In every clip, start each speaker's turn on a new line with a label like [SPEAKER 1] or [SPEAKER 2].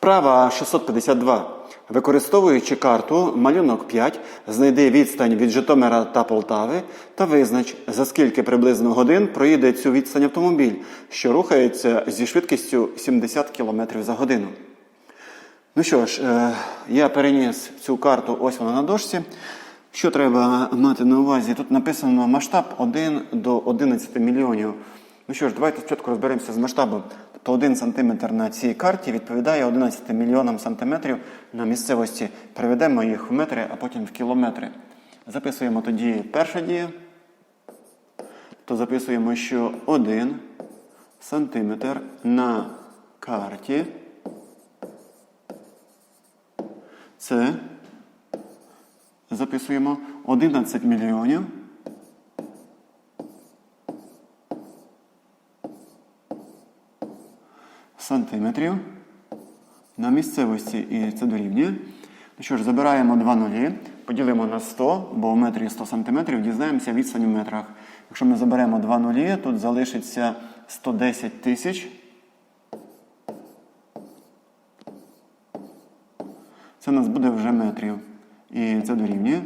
[SPEAKER 1] Вправа 652. Використовуючи карту малюнок 5, знайди відстань від Житомира та Полтави та визнач, за скільки приблизно годин проїде цю відстань автомобіль, що рухається зі швидкістю 70 км за годину. Ну що ж, е, я переніс цю карту, ось вона на дошці. Що треба мати на увазі? Тут написано масштаб 1 до 11 мільйонів. Ну що ж, давайте спочатку розберемося з масштабом. Тобто 1 см на цій карті відповідає 11 мільйонам сантиметрів на місцевості. Переведемо їх в метри, а потім в кілометри. Записуємо тоді перша дія. То записуємо, що 1 сантиметр на карті. Це записуємо 11 мільйонів. Сантиметрів на місцевості і це дорівнює. Ну що ж, забираємо два нулі, поділимо на 100, бо в метрі 100 сантиметрів, дізнаємося відстань у метрах. Якщо ми заберемо два нулі, тут залишиться 110 тисяч. Це у нас буде вже метрів. І це дорівнює.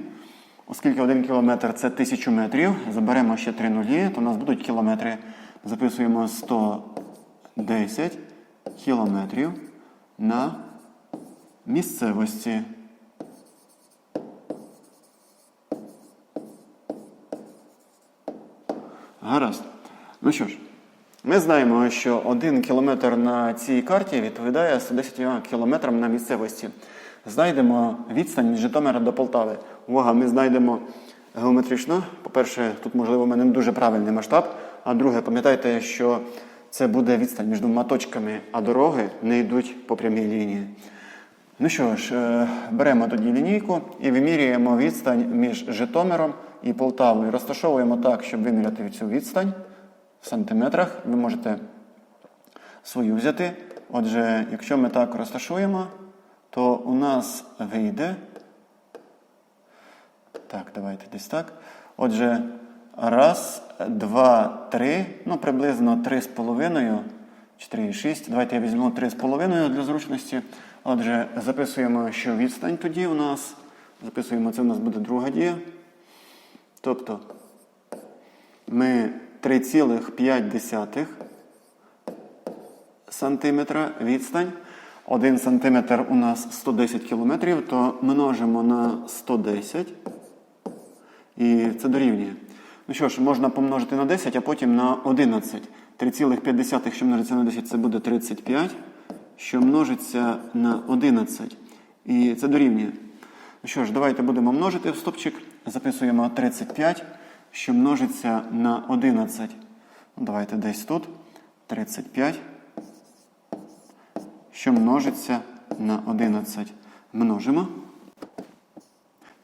[SPEAKER 1] Оскільки 1 кілометр це 1000 метрів, заберемо ще 3 нулі, то у нас будуть кілометри. Записуємо 110 кілометрів на місцевості. Гаразд. Ну що ж, ми знаємо, що 1 кілометр на цій карті відповідає 110 кілометрам на місцевості. Знайдемо відстань від Житомира до Полтави. Увага, ми знайдемо геометрично. По-перше, тут, можливо, в мене не дуже правильний масштаб. А друге, пам'ятайте, що це буде відстань між двома точками, а дороги не йдуть по прямій лінії. Ну що ж, е, беремо тоді лінійку і вимірюємо відстань між Житомиром і Полтавою. Розташовуємо так, щоб виміряти цю відстань в сантиметрах. Ви можете свою взяти. Отже, якщо ми так розташуємо, то у нас вийде. Так, давайте десь так. Отже, раз, два, три, ну приблизно три з половиною, 4,6. Давайте я візьму три з половиною для зручності. Отже, записуємо, що відстань тоді у нас. Записуємо, це у нас буде друга дія. Тобто ми 3,5 сантиметра відстань. 1 сантиметр у нас 110 кілометрів, то множимо на 110. І це дорівнює. Ну що ж, можна помножити на 10, а потім на 11. 3,5, що множиться на 10, це буде 35, що множиться на 11. І це дорівнює. Ну що ж, давайте будемо множити в стопчик. Записуємо 35, що множиться на 11. Ну, Давайте десь тут. 35 що множиться на 11. Множимо.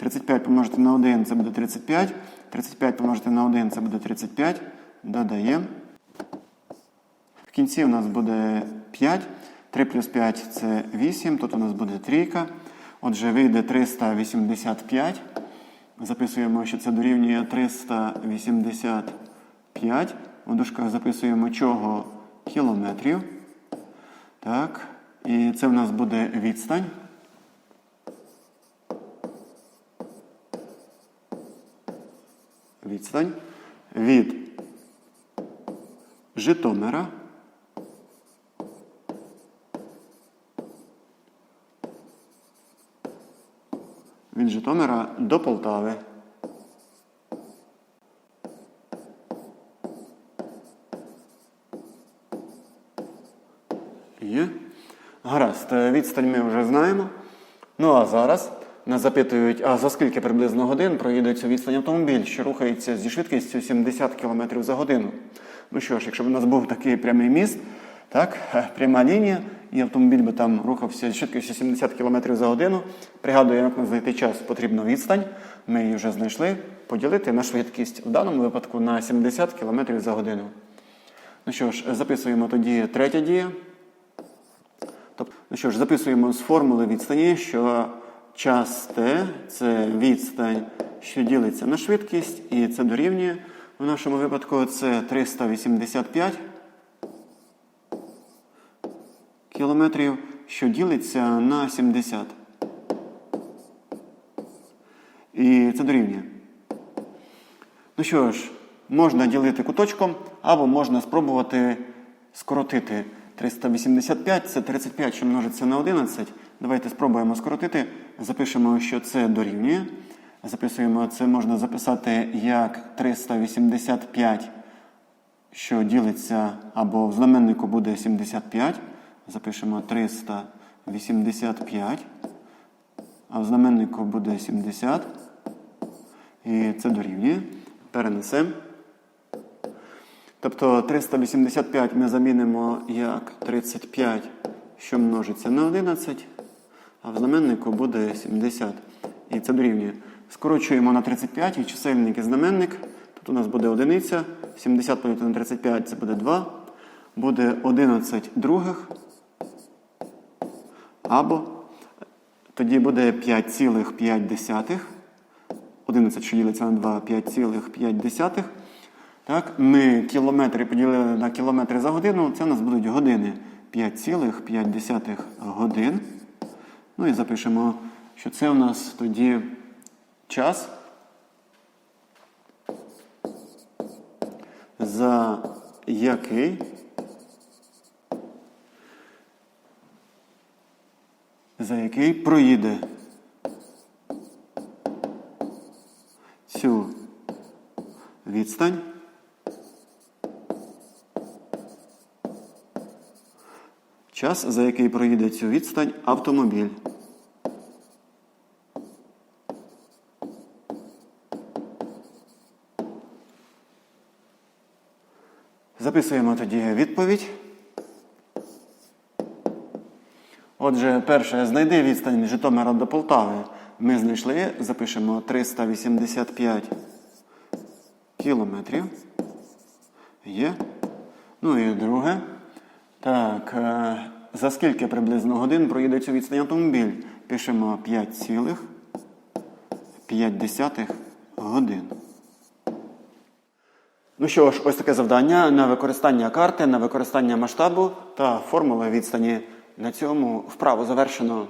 [SPEAKER 1] 35 помножити на 1 це буде 35. 35 помножити на 1 це буде 35. Додаємо. В кінці у нас буде 5. 3 плюс 5 це 8. Тут у нас буде трійка. Отже, вийде 385. Записуємо, що це дорівнює 385. У дужках записуємо чого кілометрів. Так. І це в нас буде відстань. Відстань від Житомира. Від Житомира до Полтави. Є. Гаразд, відстань ми вже знаємо. Ну а зараз нас запитують, а за скільки приблизно годин проїде цю відстань автомобіль, що рухається зі швидкістю 70 км за годину. Ну що ж, якщо б у нас був такий прямий міст, так, е, пряма лінія, і автомобіль би там рухався зі швидкістю 70 км за годину. Пригадую, як нам знайти час потрібно відстань. Ми її вже знайшли. Поділити на швидкість в даному випадку на 70 км за годину. Ну що ж, записуємо тоді третя дія. Тобто, ну що ж, записуємо з формули відстані, що час t – це відстань, що ділиться на швидкість, і це дорівнює. В нашому випадку це 385 кілометрів, що ділиться на 70. І це дорівнює. Ну що ж, можна ділити куточком, або можна спробувати скоротити 385, це 35, що множиться на 11. Давайте спробуємо скоротити. Запишемо, що це дорівнює. Записуємо, це можна записати як 385, що ділиться, або в знаменнику буде 75. Запишемо 385, а в знаменнику буде 70. І це дорівнює. Перенесемо. Тобто 385 ми замінимо як 35, що множиться на 11, а в знаменнику буде 70. І це дорівнює. Скорочуємо на 35 і чисельник і знаменник. Тут у нас буде одиниця. 70 поділити на 35 це буде 2. Буде 11 других. Або тоді буде 5,5. 11, що ділиться на 2, 5,5. Так, ми кілометри поділили на кілометри за годину, це у нас будуть години. 5,5 годин. Ну і запишемо, що це у нас тоді час, за який за який проїде цю відстань час, за який проїде цю відстань автомобіль. Записуємо тоді відповідь. Отже, перше, знайди відстань від Житомира до Полтави. Ми знайшли, запишемо 385 кілометрів. Є. Ну і друге. Так, е, за скільки приблизно годин проїде цю відстань автомобіль? Пишемо 5,5 годин. Ну що ж, ось таке завдання на використання карти, на використання масштабу та формули відстані. На цьому вправо завершено.